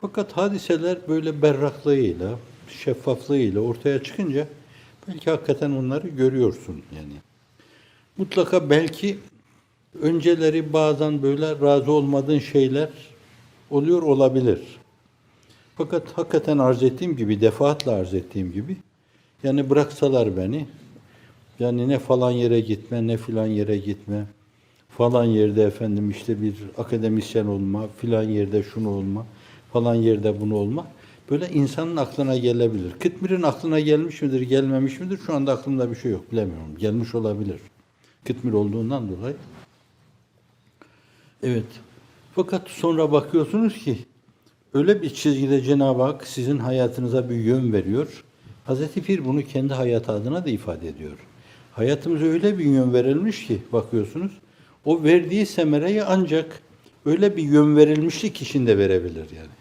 Fakat hadiseler böyle berraklığıyla, şeffaflığıyla ortaya çıkınca belki hakikaten onları görüyorsun yani. Mutlaka belki önceleri bazen böyle razı olmadığın şeyler oluyor olabilir. Fakat hakikaten arz ettiğim gibi, defaatle arz ettiğim gibi, yani bıraksalar beni, yani ne falan yere gitme, ne filan yere gitme, falan yerde efendim işte bir akademisyen olma, filan yerde şunu olma, falan yerde bunu olma, böyle insanın aklına gelebilir. Kıtmir'in aklına gelmiş midir, gelmemiş midir? Şu anda aklımda bir şey yok, bilemiyorum. Gelmiş olabilir. Kıtmir olduğundan dolayı. Evet. Fakat sonra bakıyorsunuz ki öyle bir çizgide Cenab-ı Hak sizin hayatınıza bir yön veriyor. Hazreti Pir bunu kendi hayatı adına da ifade ediyor. Hayatımıza öyle bir yön verilmiş ki bakıyorsunuz o verdiği semereyi ancak öyle bir yön verilmişlik içinde verebilir yani.